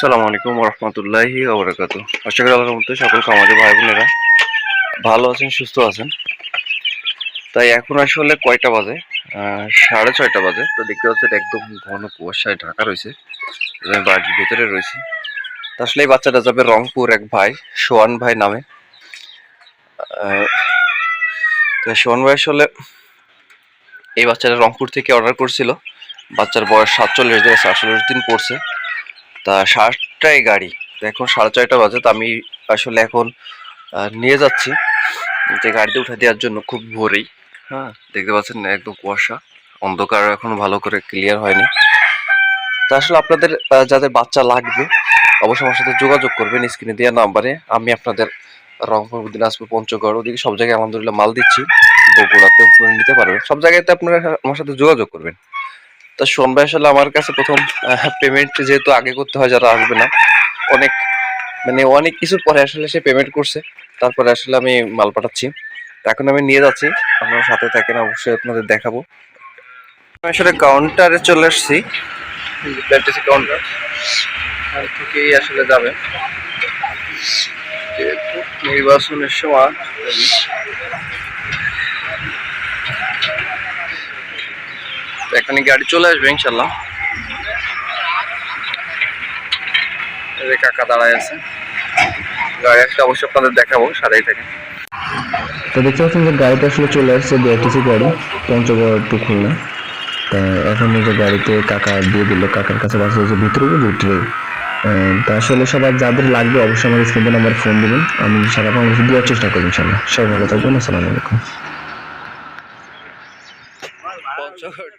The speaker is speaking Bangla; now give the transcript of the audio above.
আসসালামু আলাইকুম রহমতুল্লাহি ওবরাকাতু আশা করি আল্লাহর মধ্যে সকল আমাদের ভাই বোনেরা ভালো আছেন, সুস্থ আছেন। তাই এখন আসলে কয়টা বাজে? সাড়ে ছয়টা বাজে। তো দেখতে পাচ্ছেন একদম ঘন কুয়াশায় ঢাকা রয়েছে। আমি বাড়ির ভিতরে রয়েছি। তো আসলে এই বাচ্চাটা যাবে রংপুর এক ভাই, সোয়ান ভাই নামে। তো সোয়ান ভাই আসলে এই বাচ্চাটা রংপুর থেকে অর্ডার করছিল। বাচ্চার বয়স সাতচল্লিশ দিন সাতচল্লিশ দিন পড়ছে। তা সাতটায় গাড়ি। এখন সাড়ে ছয়টা বাজে, তো আমি আসলে এখন নিয়ে যাচ্ছি। যে গাড়িতে উঠে দেওয়ার জন্য খুব ভোরেই। হ্যাঁ দেখতে পাচ্ছেন একদম কুয়াশা। অন্ধকার এখনও ভালো করে ক্লিয়ার হয়নি। তা আসলে আপনাদের যাদের বাচ্চা লাগবে, অবশ্যই আমার সাথে যোগাযোগ করবেন স্ক্রিনে দেওয়া নাম্বারে আমি আপনাদের রংপুর, দিনাজপুর, পঞ্চগড়, ওদিকে সব জায়গায় আলহামদুলিল্লাহ মাল দিচ্ছি। বগুড়াতেও নিতে পারবেন। সব জায়গাতে আপনারা আমার সাথে যোগাযোগ করবেন। তা ভাই, আসলে আমার কাছে প্রথম পেমেন্ট যেহেতু আগে করতে হয়, যারা আসবে না, অনেক মানে অনেক কিছুর পরে আসলে সে পেমেন্ট করছে। তারপরে আসলে আমি মাল পাঠাচ্ছি। এখন আমি নিয়ে যাচ্ছি, আপনার সাথে থাকেন, অবশ্যই আপনাদের দেখাবো। আমি আসলে কাউন্টারে চলে আসছি। কাউন্টার থেকেই আসলে যাবেন নির্বাচনের সময়। এখানে গাড়ি চলে আসবে, ইনশাল্লাহ। এই কাকা দাঁড়ায় আছে। গাড়ি আসলে অবশ্যই আপনাদের দেখাবো সারাই থাকে তো দেখতে পাচ্ছেন যে গাড়িটা আসলে চলে আসছে বিআরটিসি গাড়ি, পঞ্চগড় টু খুলনা। তা এখন যে গাড়িতে কাকা দিয়ে দিল, কাকার কাছে বাসা হচ্ছে ভিতরে ভিতরে। তা আসলে সবার যাদের লাগবে অবশ্যই আমার স্ক্রিনে নাম্বার ফোন দিবেন। আমি সারা বাংলাদেশে দেওয়ার চেষ্টা করব ইনশাল্লাহ। সবাই ভালো থাকবেন, আসসালামু আলাইকুম। পঞ্চগড়